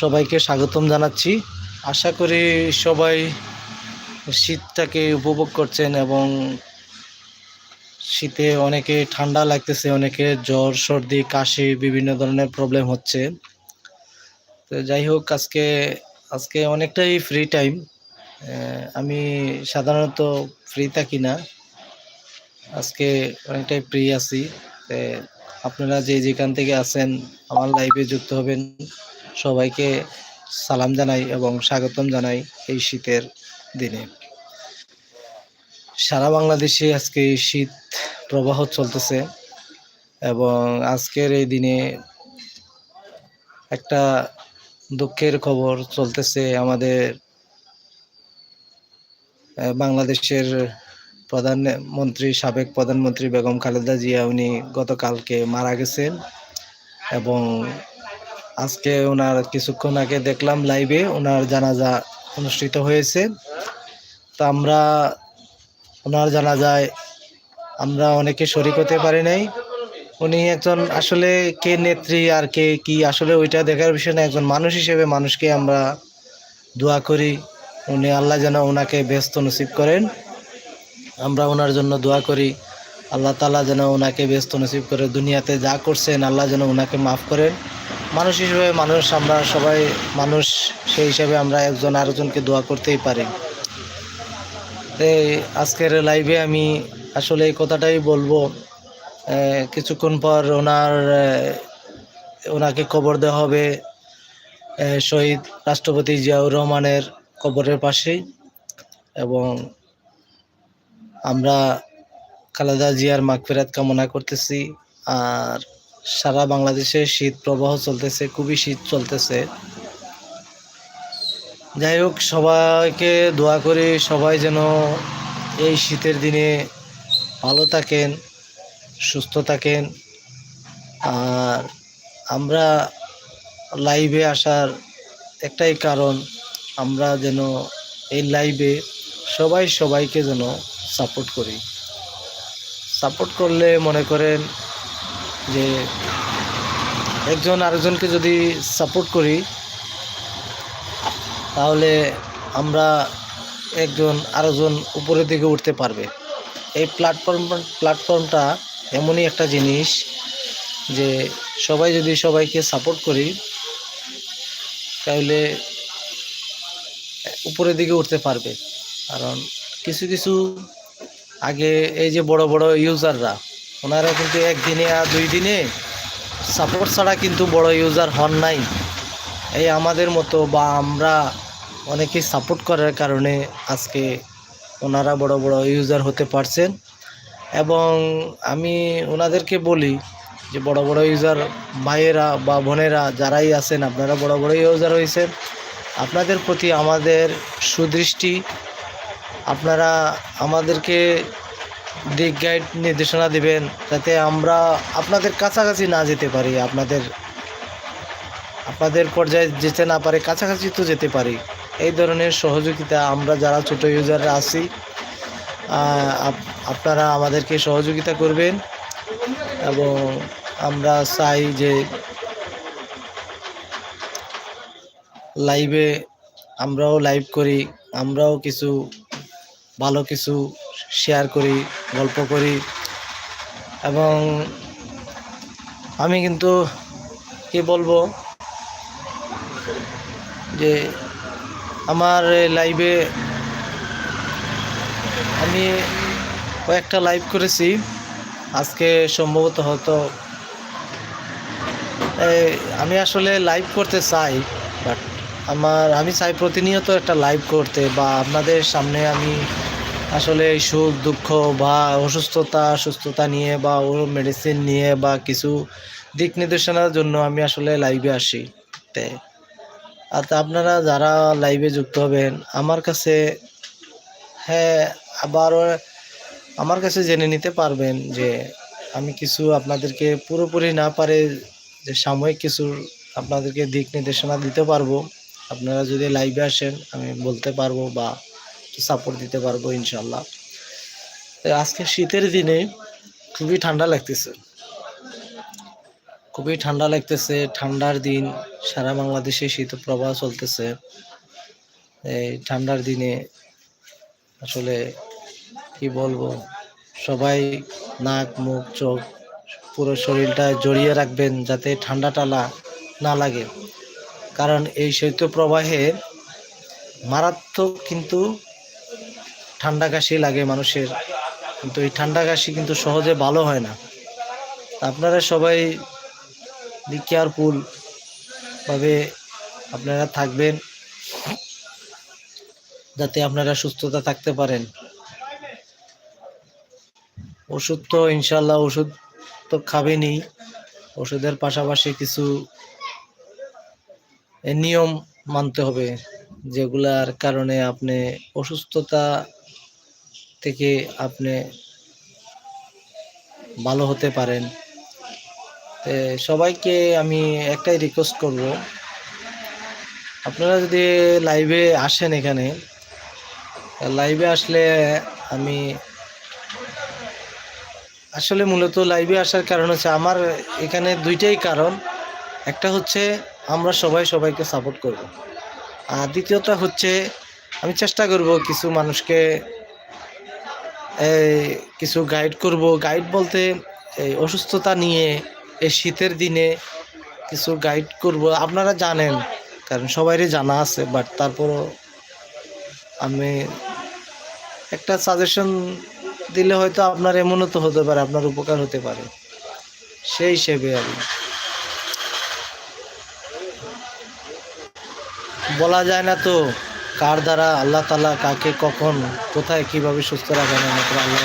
সবাইকে স্বাগতম জানাচ্ছি। আশা করি সবাই শীতটাকে উপভোগ করছেন এবং শীতে অনেকে ঠান্ডা লাগতেছে, অনেকে জ্বর, সর্দি, কাশি, বিভিন্ন ধরনের প্রবলেম হচ্ছে। তো যাই হোক, আজকে আজকে অনেকটাই ফ্রি টাইম আমি সাধারণত ফ্রি থাকি না। আজকে অনেকটাই ফ্রি আছি। আপনারা যে যেখান থেকে আছেন, আমার লাইভে যুক্ত হবেন। সবাইকে সালাম জানাই এবং স্বাগতম জানাই এই শীতের দিনে। সারা বাংলাদেশে আজকে শীত প্রবাহ চলতেছে এবং আজকের এই দিনে একটা দুঃখের খবর চলতেছে আমাদের বাংলাদেশের প্রধানমন্ত্রী সাবেক প্রধানমন্ত্রী বেগম খালেদা জিয়া, উনি গতকালকে মারা গেছেন এবং আজকে ওনার কিছুক্ষণ আগে দেখলাম লাইভে ওনার জানাজা অনুষ্ঠিত হয়েছে। তা আমরা ওনার জানাজায় আমরা অনেকে শরিক হতে পারি নাই। উনি একজন আসলে কে নেত্রী আর কে কি, আসলে ওইটা দেখার বিষয় না। একজন মানুষ হিসেবে মানুষকে আমরা দোয়া করি। উনি আল্লাহ যেন ওনাকে ব্যস্ত নসিব করেন। আমরা ওনার জন্য দোয়া করি। আল্লাহ তালা যেন ওনাকে ব্যস্ত নসিব করে দুনিয়াতে যা করছেন, আল্লাহ যেন ওনাকে মাফ করেন। মানুষ হিসেবে মানুষ, আমরা সবাই মানুষ, সেই হিসাবে আমরা একজন আরেকজনকে দোয়া করতেই পারি। আজকের লাইভে আমি আসলে এই কথাটাই বলব। কিছুক্ষণ পর ওনার ওনাকে কবর দেওয়া হবে শহীদ রাষ্ট্রপতি জিয়াউর রহমানের কবরের পাশেই। এবং আমরা খালেদা জিয়ার মাগফিরাত কামনা করতেছি। আর সারা বাংলাদেশে শীত প্রবাহ চলতেছে, খুবই শীত চলতেছে। যাই হোক, সবাইকে দোয়া করি সবাই যেন এই শীতের দিনে ভালো থাকেন, সুস্থ থাকেন। আর আমরা লাইভে আসার একটাই কারণ, আমরা যেন এই লাইভে সবাই সবাইকে যেন সাপোর্ট করি। সাপোর্ট করলে মনে করেন যে একজন আরেকজনকে যদি সাপোর্ট করি, তাহলে আমরা একজন আরেকজন উপরের দিকে উঠতে পারবে। এই প্ল্যাটফর্ম প্ল্যাটফর্মটা এমনই একটা জিনিস যে সবাই যদি সবাইকে সাপোর্ট করি, তাহলে উপরের দিকে উঠতে পারবে। কারণ কিছু কিছু আগে এই যে বড় বড় ইউজাররা ওনারা কিন্তু একদিনে আর দুই দিনে সাপোর্ট ছাড়া কিন্তু বড় ইউজার হন নাই। এই আমাদের মতো বা আমরা অনেকেই সাপোর্ট করার কারণে আজকে ওনারা বড় বড় ইউজার হতে পারছেন। এবং আমি ওনাদেরকে বলি যে বড় বড় ইউজার ভাইয়েরা বা বোনেরা যারাই আছেন, আপনারা বড় বড় ইউজার হয়েছেন। আপনাদের প্রতি আমাদের সুদৃষ্টি, আপনারা আমাদেরকে দিক গাইড নির্দেশনা দিবেন যাতে আমরা আপনাদের কাছাকাছি না যেতে পারি, আপনাদের আপনাদের পর্যায়ে যেতে না পারে, কাছাকাছি তো যেতে পারি। এই ধরনের সহযোগিতা আমরা যারা ছোট ইউজাররা আছি আপ- আপনারা আমাদেরকে সহযোগিতা করবেন এবং আমরা চাই যে লাইভে আমরাও লাইভ করি, আমরাও কিছু ভালো কিছু শেয়ার করি, গল্প করি। এবং আমি কিন্তু কি বলব, যে আমার লাইভে আমি কয়েকটা লাইভ করেছি। আজকে সম্ভবত হয়তো আমি আসলে লাইভ করতে চাই বাট আমার, আমি চাই প্রতিনিয়ত একটা লাইভ করতে বা আপনাদের সামনে আমি আসলে সুখ, দুঃখ বা অসুস্থতা, সুস্থতা নিয়ে বা ও মেডিসিন নিয়ে বা কিছু দিক নির্দেশনার জন্য আমি আসলে লাইভে আসি। তে। আর আপনারা যারা লাইভে যুক্ত হবেন, আমার কাছে হ্যাঁ আবার আমার কাছে জেনে নিতে পারবেন যে আমি কিছু আপনাদেরকে পুরোপুরি না পারে যে সাময়িক কিছু আপনাদেরকে দিক নির্দেশনা দিতে পারব। আপনারা যদি লাইভে আসেন, আমি বলতে পারব বা সাপোর্ট দিতে পারব ইনশাল্লাহ আজকে শীতের দিনে খুবই ঠান্ডা লাগতেছে। খুবই ঠান্ডা লাগতেছে, ঠান্ডার দিন, সারা বাংলাদেশে শীত প্রবাহ চলতেছে। এই ঠান্ডার দিনে আসলে কি বলব, সবাই নাক, মুখ, চোখ পুরো শরীরটা জড়িয়ে রাখবেন যাতে ঠান্ডাটা লা- না লাগে। কারণ এই শৈত্য প্রবাহে মারাত্মক কিন্তু ঠান্ডা কাশি লাগে মানুষের। কিন্তু এই ঠান্ডা কাশি কিন্তু সহজে ভালো হয় না। আপনারা সবাই বি কেয়ারফুল ভাবে আপনারা থাকবেন, যাতে আপনারা সুস্থতা থাকতে পারেন। ওষুধ তো ইনশাল্লাহ ওষুধ তো খাবেনই। ওষুধের পাশাপাশি কিছু নিয়ম মানতে হবে, যেগুলার কারণে আপনি অসুস্থতা থেকে আপনি ভালো হতে পারেন। সবাইকে আমি একটাই রিকোয়েস্ট করব। আপনারা যদি লাইভে আসেন এখানে লাইভে আসলে আমি আসলে মূলত লাইভে আসার কারণ হচ্ছে আমার এখানে দুইটাই কারণ। একটা হচ্ছে আমরা সবাই সবাইকে সাপোর্ট করব। আর দ্বিতীয়টা হচ্ছে আমি চেষ্টা করব কিছু মানুষকে কিছু গাইড করব। গাইড বলতে এই অসুস্থতা নিয়ে, এই শীতের দিনে কিছু গাইড করব। আপনারা জানেন, কারণ সবাইরই জানা আছে বাট তারপরও আমি একটা সাজেশন দিলে হয়তো আপনার এমনও তো হতে পারে, আপনার উপকার হতে পারে। সেই হিসেবে আর। বলা যায় না তো। কার দ্বারা আল্লাহ তালা কাকে কখন, কোথায়, কীভাবে সুস্থ রাখেন মাত্র আল্লাহ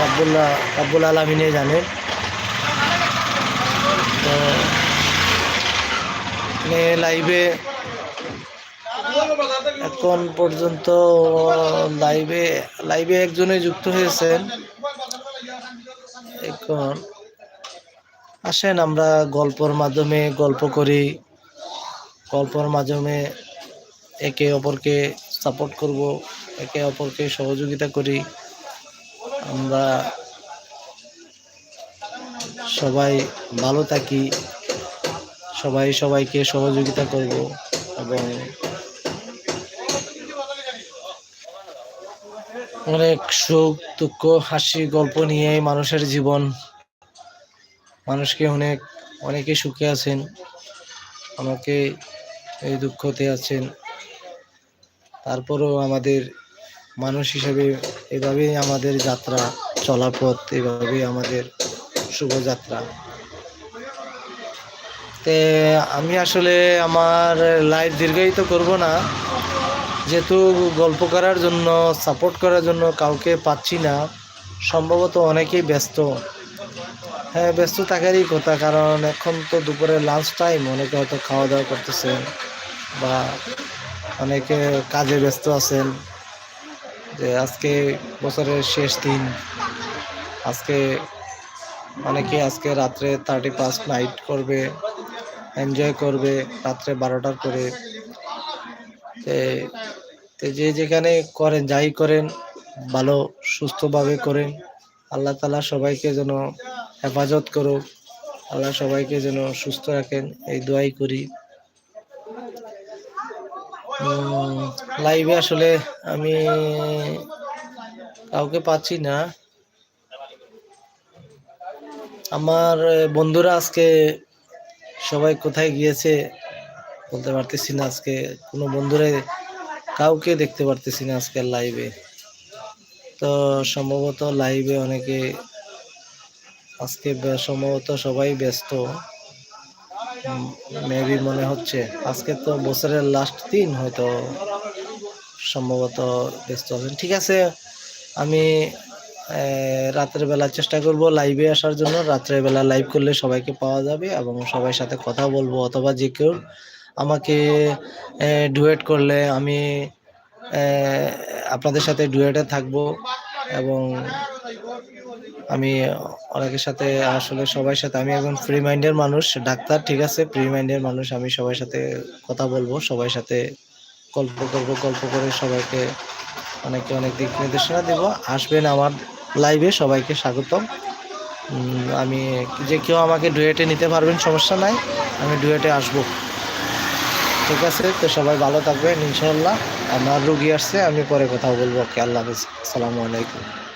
রাব্বুল্লাহ রাব্বুল আলমিনে জানেন তো লাইভে এখন পর্যন্ত লাইভে লাইভে একজনে যুক্ত হয়েছেন। এখন আসেন, আমরা গল্পর মাধ্যমে গল্প করি। গল্পর মাধ্যমে একে অপরকে সাপোর্ট করব, একে অপরকে সহযোগিতা করি। আমরা সবাই ভালো থাকি, সবাই সবাইকে সহযোগিতা করব এবং অনেক সুখ, দুঃখ, হাসি, গল্প নিয়ে মানুষের জীবন। মানুষকে অনেক, অনেকে সুখে আছেন, আমাকে এই দুঃখতে আছেন। তারপরেও আমাদের মানুষ হিসেবে এভাবেই আমাদের যাত্রা, চলার পথ এভাবেই আমাদের শুভযাত্রা তে আমি আসলে আমার লাইফ দীর্ঘায়িত করব না। যেহেতু গল্প করার জন্য সাপোর্ট করার জন্য কাউকে পাচ্ছি না, সম্ভবত অনেকেই ব্যস্ত। হ্যাঁ ব্যস্ত থাকারই কথা, কারণ এখন তো দুপুরে লাঞ্চ টাইম অনেকে হয়তো খাওয়া দাওয়া করতেছেন বা অনেকে কাজে ব্যস্ত আছেন। যে আজকে বছরের শেষ দিন। আজকে অনেকে আজকে রাত্রে থার্টি ফার্স্ট নাইট করবে এনজয় করবে রাত্রে বারোটার করে যে যেখানে করেন, যাই করেন, ভালো, সুস্থভাবে করেন। আল্লাহ তালা সবাইকে যেন হেফাজত করুক। আল্লাহ সবাইকে যেন সুস্থ রাখেন। এই দোয়াই করি। লাইভে আসলে আমি কাউকে পাচ্ছি না। আমার বন্ধুরা আজকে সবাই কোথায় গিয়েছে বলতে পারতেছি না আজকে। কোনো বন্ধুরা কাউকে দেখতে পারতেছি না আজকের লাইভে তো সম্ভবত লাইভে অনেকে আজকে সম্ভবত সবাই ব্যস্ত। মেবি মনে হচ্ছে। আজকে তো বছরের লাস্ট দিন, হয়তো সম্ভবত ব্যস্ত আছেন। ঠিক আছে, আমি রাতের বেলা চেষ্টা করব লাইভে আসার জন্য। রাত্রের বেলা লাইভ করলে সবাইকে পাওয়া যাবে এবং সবার সাথে কথা বলব অথবা যে কেউ আমাকে ডুয়েট করলে আমি আপনাদের সাথে ডুয়েটে থাকব এবং আমি অনেকের সাথে, আসলে সবার সাথে, আমি একজন ফ্রি মাইন্ডের মানুষ, ডাক্তার, ঠিক আছে? ফ্রি মাইন্ডের মানুষ, আমি সবার সাথে কথা বলব, সবার সাথে গল্প করব, গল্প করে সবাইকে অনেকে অনেক দিক নির্দেশনা দেবো। আসবেন আমার লাইভে সবাইকে স্বাগতম। আমি যে কেউ আমাকে ডুয়েটে নিতে পারবেন, সমস্যা নাই, আমি ডুয়েটে আসব। ঠিক আছে? তো সবাই ভালো থাকবেন ইনশাল্লাহ আমার রুগী আসছে, আমি পরে কথা বলব। ওকে, আল্লাহ হাফিজ। আসসালামু আলাইকুম।